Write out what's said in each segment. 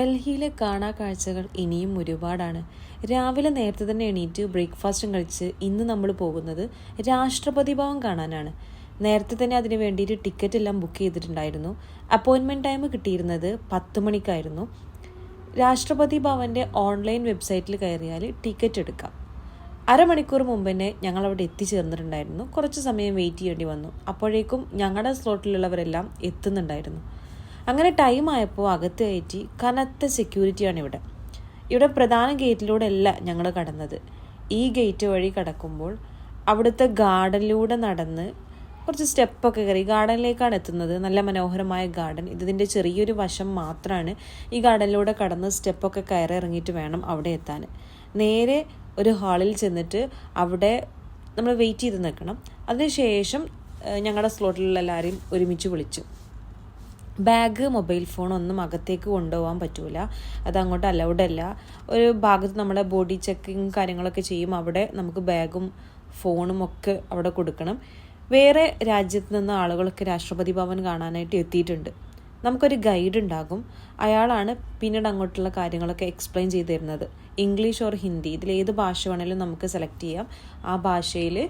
ഡൽഹിയിലെ കാണാ കാഴ്ചകൾ ഇനിയും ഒരുപാടാണ്. രാവിലെ നേരത്തെ തന്നെ എണീറ്റ് ബ്രേക്ക്ഫാസ്റ്റും കഴിച്ച് ഇന്ന് നമ്മൾ പോകുന്നത് രാഷ്ട്രപതി ഭവൻ കാണാനാണ്. നേരത്തെ തന്നെ അതിന് വേണ്ടിയിട്ട് ടിക്കറ്റ് എല്ലാം ബുക്ക് ചെയ്തിട്ടുണ്ടായിരുന്നു. അപ്പോയിൻമെന്റ് ടൈം കിട്ടിയിരുന്നത് പത്ത് മണിക്കായിരുന്നു. രാഷ്ട്രപതി ഭവന്റെ ഓൺലൈൻ വെബ്സൈറ്റിൽ കയറിയാൽ ടിക്കറ്റ് എടുക്കാം. അരമണിക്കൂർ മുമ്പ് തന്നെ ഞങ്ങൾ അവിടെ എത്തിച്ചേർന്നിട്ടുണ്ടായിരുന്നു. കുറച്ച് സമയം വെയിറ്റ് ചെയ്യേണ്ടി വന്നു. അപ്പോഴേക്കും ഞങ്ങളുടെ സ്ലോട്ടിലുള്ളവരെല്ലാം എത്തുന്നുണ്ടായിരുന്നു. അങ്ങനെ ടൈം ആയപ്പോൾ അകത്ത് കയറ്റി കനത്ത സെക്യൂരിറ്റിയാണ് ഇവിടെ. ഇവിടെ പ്രധാന ഗേറ്റിലൂടെ അല്ല ഞങ്ങൾ കടന്നത്. ഈ ഗേറ്റ് വഴി കടക്കുമ്പോൾ അവിടുത്തെ ഗാർഡനിലൂടെ നടന്ന് കുറച്ച് സ്റ്റെപ്പൊക്കെ കയറി. ഗാർഡനിലേക്കാണ് എത്തുന്നത്. നല്ല മനോഹരമായ ഗാർഡൻ. ഇതിന്റെ ചെറിയൊരു വശം മാത്രമാണ് ഈ ഗാർഡനിലൂടെ കടന്ന് സ്റ്റെപ്പൊക്കെ കയറി ഇറങ്ങിയിട്ട് വേണം അവിടെ എത്താൻ. നേരെ ഒരു ഹാളിൽ ചെന്നിട്ട് അവിടെ നമ്മൾ വെയിറ്റ് ചെയ്ത് നിൽക്കണം. അതിനുശേഷം ഞങ്ങളുടെ സ്ലോട്ടിലുള്ള എല്ലാവരെയും ഒരുമിച്ച് വിളിച്ചു. ബാഗ് മൊബൈൽ ഫോൺ ഒന്നും അകത്തേക്ക് കൊണ്ടുപോകാൻ പറ്റൂല. അത് അങ്ങോട്ട് അലൗഡ് അല്ല. ഒരു ഭാഗത്ത് നമ്മുടെ ബോഡി ചെക്കിങ് കാര്യങ്ങളൊക്കെ ചെയ്യും. അവിടെ നമുക്ക് ബാഗും ഫോണും ഒക്കെ അവിടെ കൊടുക്കണം. വേറെ രാജ്യത്ത് നിന്ന് ആളുകളൊക്കെ രാഷ്ട്രപതി ഭവൻ കാണാനായിട്ട് എത്തിയിട്ടുണ്ട്. നമുക്കൊരു ഗൈഡ് ഉണ്ടാകും. അയാളാണ് പിന്നീട് അങ്ങോട്ടുള്ള കാര്യങ്ങളൊക്കെ എക്സ്പ്ലെയിൻ ചെയ്ത് തരുന്നത്. ഇംഗ്ലീഷ് ഓർ ഹിന്ദി ഇതിൽ ഏത് ഭാഷ വേണമെങ്കിലും നമുക്ക് സെലക്ട് ചെയ്യാം. ആ ഭാഷയിൽ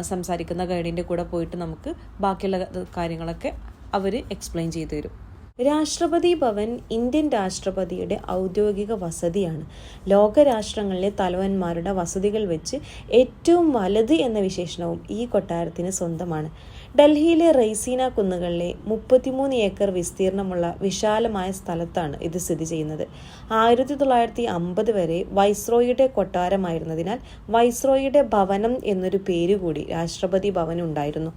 സംസാരിക്കുന്ന ഗൈഡിന്റെ കൂടെ പോയിട്ട് നമുക്ക് ബാക്കിയുള്ള കാര്യങ്ങളൊക്കെ അവർ എക്സ്പ്ലെയിൻ ചെയ്തു തരും. രാഷ്ട്രപതി ഭവൻ ഇന്ത്യൻ രാഷ്ട്രപതിയുടെ ഔദ്യോഗിക വസതിയാണ്. ലോകരാഷ്ട്രങ്ങളിലെ തലവന്മാരുടെ വസതികൾ വെച്ച് ഏറ്റവും വലുത് എന്ന വിശേഷണവും ഈ കൊട്ടാരത്തിന് സ്വന്തമാണ്. ഡൽഹിയിലെ റൈസീന കുന്നുകളിലെ മുപ്പത്തിമൂന്ന് ഏക്കർ വിസ്തീർണമുള്ള വിശാലമായ സ്ഥലത്താണ് ഇത് സ്ഥിതി ചെയ്യുന്നത്. ആയിരത്തി തൊള്ളായിരത്തി അമ്പത് വരെ വൈസ്രോയിയുടെ കൊട്ടാരമായിരുന്നതിനാൽ വൈസ്രോയിയുടെ ഭവനം എന്നൊരു പേരുകൂടി രാഷ്ട്രപതി ഭവൻ ഉണ്ടായിരുന്നു.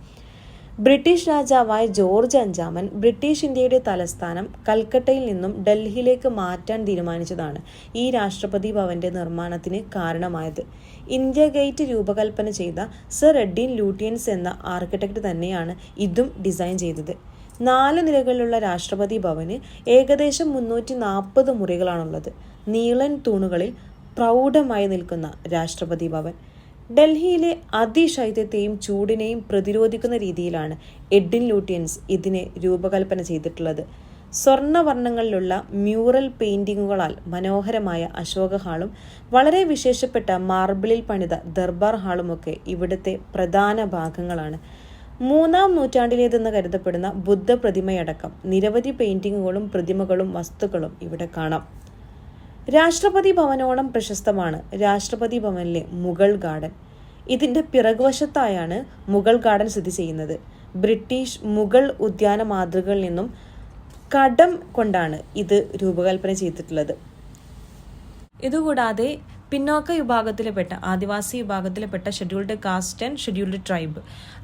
ബ്രിട്ടീഷ് രാജാവായ ജോർജ് അഞ്ചാമൻ ബ്രിട്ടീഷ് ഇന്ത്യയുടെ തലസ്ഥാനം കൽക്കട്ടയിൽ നിന്നും ഡൽഹിയിലേക്ക് മാറ്റാൻ തീരുമാനിച്ചതാണ് ഈ രാഷ്ട്രപതി ഭവന്റെ നിർമ്മാണത്തിന് കാരണമായത്. ഇന്ത്യ ഗേറ്റ് രൂപകൽപ്പന ചെയ്ത സർ എഡ്ഡിൻ ലൂട്ടിയൻസ് എന്ന ആർക്കിടെക്ട് തന്നെയാണ് ഇതും ഡിസൈൻ ചെയ്തത്. നാല് നിലകളിലുള്ള രാഷ്ട്രപതി ഭവന് ഏകദേശം മുന്നൂറ്റി നാൽപ്പത് മുറികളാണുള്ളത്. നീളൻ തൂണുകളിൽ പ്രൗഢമായി നിൽക്കുന്ന രാഷ്ട്രപതി ഭവൻ. ഡൽഹിയിലെ അതിശൈത്യത്തെയും ചൂടിനെയും പ്രതിരോധിക്കുന്ന രീതിയിലാണ് എഡിൻ ലൂട്ടിയൻസ് ഇതിനെ രൂപകൽപ്പന ചെയ്തിട്ടുള്ളത്. സ്വർണവർണങ്ങളിലുള്ള മ്യൂറൽ പെയിന്റിങ്ങുകളാൽ മനോഹരമായ അശോക ഹാളും വളരെ വിശേഷപ്പെട്ട മാർബിളിൽ പണിത ദർബാർ ഹാളുമൊക്കെ ഇവിടുത്തെ പ്രധാന ഭാഗങ്ങളാണ്. മൂന്നാം നൂറ്റാണ്ടിലേതെന്ന് കരുതപ്പെടുന്ന ബുദ്ധ പ്രതിമയടക്കം നിരവധി പെയിന്റിങ്ങുകളും പ്രതിമകളും വസ്തുക്കളും ഇവിടെ കാണാം. രാഷ്ട്രപതി ഭവനോളം പ്രശസ്തമാണ് രാഷ്ട്രപതി ഭവനിലെ മുഗൾ ഗാർഡൻ. ഇതിന്റെ പിറകുവശത്തായാണ് മുഗൾ ഗാർഡൻ സ്ഥിതി ചെയ്യുന്നത്. ബ്രിട്ടീഷ് മുഗൾ ഉദ്യാന മാതൃകകളിൽ നിന്നും കടം കൊണ്ടാണ് ഇത് രൂപകൽപ്പന ചെയ്തിട്ടുള്ളത്. ഇതുകൂടാതെ പിന്നോക്ക വിഭാഗത്തിൽപ്പെട്ട ആദിവാസി വിഭാഗത്തിൽപ്പെട്ട scheduled caste and scheduled tribe.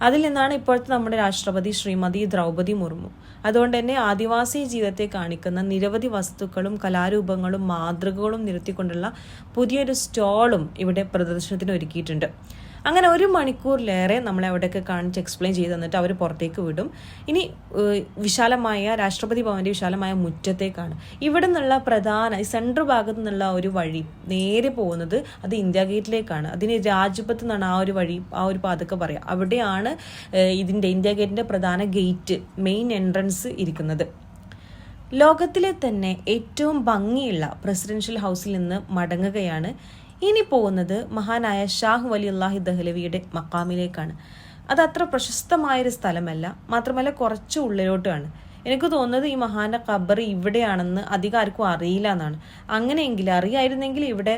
അതിൽ നിന്നാണ് ഇപ്പോഴത്തെ നമ്മുടെ രാഷ്ട്രപതി ശ്രീമതി ദ്രൗപതി മുർമു. അതുകൊണ്ട് തന്നെ ആദിവാസി ജീവിതത്തെ കാണിക്കുന്ന നിരവധി വസ്തുക്കളും കലാരൂപങ്ങളും മാതൃകകളും നിരത്തിക്കൊണ്ടുള്ള പുതിയൊരു സ്റ്റോളും ഇവിടെ പ്രദർശനത്തിന് ഒരുക്കിയിട്ടുണ്ട്. അങ്ങനെ ഒരു മണിക്കൂറിലേറെ നമ്മളെ അവിടെയൊക്കെ കാണിച്ച് എക്സ്പ്ലെയിൻ ചെയ്ത് തന്നിട്ട് അവർ പുറത്തേക്ക് വിടും. ഇനി വിശാലമായ രാഷ്ട്രപതി ഭവന്റെ വിശാലമായ മുറ്റത്തേക്കാണ്. ഇവിടെ നിന്നുള്ള പ്രധാന സെൻട്രൽ ഭാഗത്തു നിന്നുള്ള ഒരു വഴി നേരെ പോകുന്നത് അത് ഇന്ത്യ ഗേറ്റിലേക്കാണ്. അതിന് രാജ്പത്ത് എന്നാണ് ആ ഒരു വഴി ആ ഒരു പാതൊക്കെ പറയാം. അവിടെയാണ് ഇതിന്റെ ഇന്ത്യ ഗേറ്റിന്റെ പ്രധാന ഗേറ്റ് മെയിൻ എൻട്രൻസ് ഇരിക്കുന്നത്. ലോകത്തിലെ തന്നെ ഏറ്റവും ഭംഗിയുള്ള പ്രസിഡൻഷ്യൽ ഹൗസിൽ നിന്ന് മടങ്ങുകയാണ് ഇനി പോകുന്നത് മഹാനായ ഷാഹ് വലി അള്ളാഹി ദഹ്ലവിയുടെ മക്കാമിലേക്കാണ്. അത് അത്ര പ്രശസ്തമായൊരു സ്ഥലമല്ല മാത്രമല്ല കുറച്ച് ഉള്ളിലോട്ടാണ്. എനിക്ക് തോന്നുന്നത് ഈ മഹാന്റെ ഖബർ ഇവിടെയാണെന്ന് അധികം ആർക്കും അറിയില്ല എന്നാണ്. അങ്ങനെയെങ്കിൽ അറിയായിരുന്നെങ്കിൽ ഇവിടെ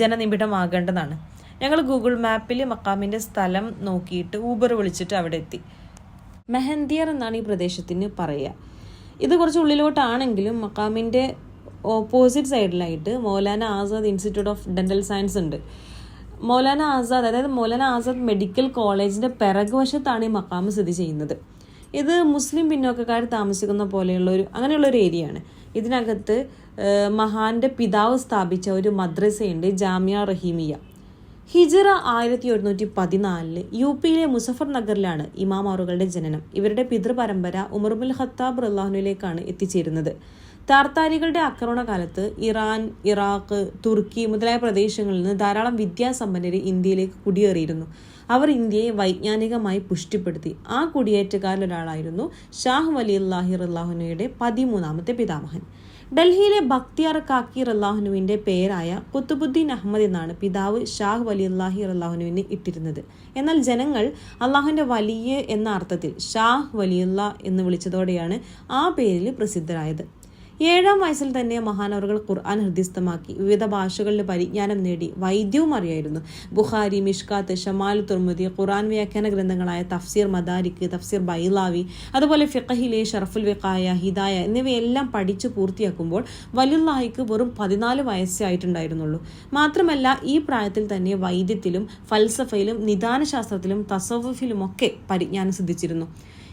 ജനനിബിഡമാകേണ്ടതാണ്. ഞങ്ങൾ ഗൂഗിൾ മാപ്പിൽ മക്കാമിന്റെ സ്ഥലം നോക്കിയിട്ട് ഊബർ വിളിച്ചിട്ട് അവിടെ എത്തി. മെഹന്തിയർ എന്നാണ് ഈ പ്രദേശത്തിന് പറയുക. ഇത് കുറച്ച് ഉള്ളിലോട്ടാണെങ്കിലും മക്കാമിന്റെ ഓപ്പോസിറ്റ് സൈഡിലായിട്ട് Maulana Azad institute of dental science ഉണ്ട്. മൗലാന ആസാദ് അതായത് മൗലാന ആസാദ് മെഡിക്കൽ കോളേജിന്റെ പിറകുവശത്താണ് ഈ മക്കാമ് സ്ഥിതി ചെയ്യുന്നത്. ഇത് മുസ്ലിം പിന്നോക്കക്കാർ താമസിക്കുന്ന പോലെയുള്ള ഒരു അങ്ങനെയുള്ള ഒരു ഏരിയയാണ് ഇതിനകത്ത് മഹാന്റെ പിതാവ് സ്ഥാപിച്ച ഒരു മദ്രസയുണ്ട് ജാമ്യ റഹീമിയ. ഹിജറ ആയിരത്തി ഒരുന്നൂറ്റി പതിനാലിൽ യു പിയിലെ മുസഫർ നഗറിലാണ് ഇമാമാറുകളുടെ ജനനം. ഇവരുടെ പിതൃപരമ്പര ഉമർബുൽ ഖത്താബ് റല്ലാഹുനിലേക്കാണ് എത്തിച്ചേരുന്നത്. താർത്താരികളുടെ ആക്രമണകാലത്ത് ഇറാൻ ഇറാഖ് തുർക്കി മുതലായ പ്രദേശങ്ങളിൽ നിന്ന് ധാരാളം വിദ്യാസമ്പന്നര് ഇന്ത്യയിലേക്ക് കുടിയേറിയിരുന്നു. അവർ ഇന്ത്യയെ വൈജ്ഞാനികമായി പുഷ്ടിപ്പെടുത്തി. ആ കുടിയേറ്റക്കാരിലൊരാളായിരുന്നു ഷാഹ് വലി അള്ളാഹി റല്ലാഹുനയുടെ പതിമൂന്നാമത്തെ പിതാമഹൻ. ഡൽഹിയിലെ ബക്തിയാർ കാക്കി റല്ലാഹുനുവിന്റെ പേരായ കുത്തുബുദ്ദീൻ അഹമ്മദ് എന്നാണ് പിതാവ് ഷാഹ് വലി അള്ളാഹി റല്ലാഹുനുവിന് ഇട്ടിരുന്നത്. എന്നാൽ ജനങ്ങൾ അള്ളാഹുവിന്റെ വലിയ എന്ന അർത്ഥത്തിൽ ഷാഹ് വലിയുള്ള എന്ന് വിളിച്ചതോടെയാണ് ആ പേരിൽ പ്രസിദ്ധരായത്. ഏഴാം വയസ്സിൽ തന്നെ മഹാനവറുകൾ ഖുർആൻ ഹൃദ്യസ്ഥമാക്കി. വിവിധ ഭാഷകളിൽ പരിജ്ഞാനം നേടി വൈദ്യവും അറിയായിരുന്നു. ബുഖാരി മിഷ്കാത്ത് ഷമാൽ തുർമുദി ഖുർആൻ വ്യാഖ്യാന ഗ്രന്ഥങ്ങളായ തഫ്സീർ മദാരിക്ക് തഫ്സീർ ബൈലാവി അതുപോലെ ഫിഖഹിലെ ഷറഫുൽ വിഖായ ഹിദായ എന്നിവയെല്ലാം പഠിച്ചു പൂർത്തിയാക്കുമ്പോൾ വലുല്ലാഹിക്ക് വെറും പതിനാല് വയസ്സേ ആയിട്ടുണ്ടായിരുന്നുള്ളൂ. മാത്രമല്ല ഈ പ്രായത്തിൽ തന്നെ വൈദ്യത്തിലും ഫൽസഫയിലും നിദാനശാസ്ത്രത്തിലും തസവുഫിലുമൊക്കെ പരിജ്ഞാനം സിദ്ധിച്ചിരുന്നു.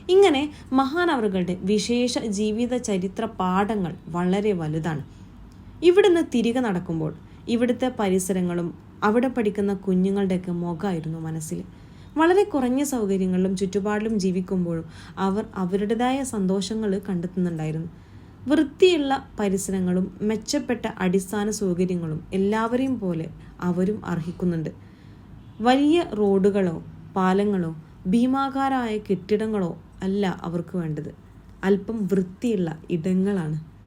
ഇങ്ങനെ മഹാനവറുകളുടെ വിശേഷ ജീവിത ചരിത്ര പാഠങ്ങൾ വളരെ വലുതാണ്. ഇവിടുന്ന് തിരികെ നടക്കുമ്പോൾ ഇവിടുത്തെ പരിസരങ്ങളും അവിടെ പഠിക്കുന്ന കുഞ്ഞുങ്ങളുടെയൊക്കെ മുഖമായിരുന്നു മനസ്സിൽ. വളരെ കുറഞ്ഞ സൗകര്യങ്ങളിലും ചുറ്റുപാടിലും ജീവിക്കുമ്പോഴും അവർ അവരുടേതായ സന്തോഷങ്ങൾ കണ്ടെത്തുന്നുണ്ടായിരുന്നു. വൃത്തിയുള്ള പരിസരങ്ങളും മെച്ചപ്പെട്ട അടിസ്ഥാന സൗകര്യങ്ങളും എല്ലാവരെയും പോലെ അവരും അർഹിക്കുന്നുണ്ട്. വലിയ റോഡുകളോ പാലങ്ങളോ ഭീമാകാരായ കെട്ടിടങ്ങളോ അല്ല അവർക്ക് വേണ്ടത്. അല്പം വൃത്തിയുള്ള ഇടങ്ങളാണ്.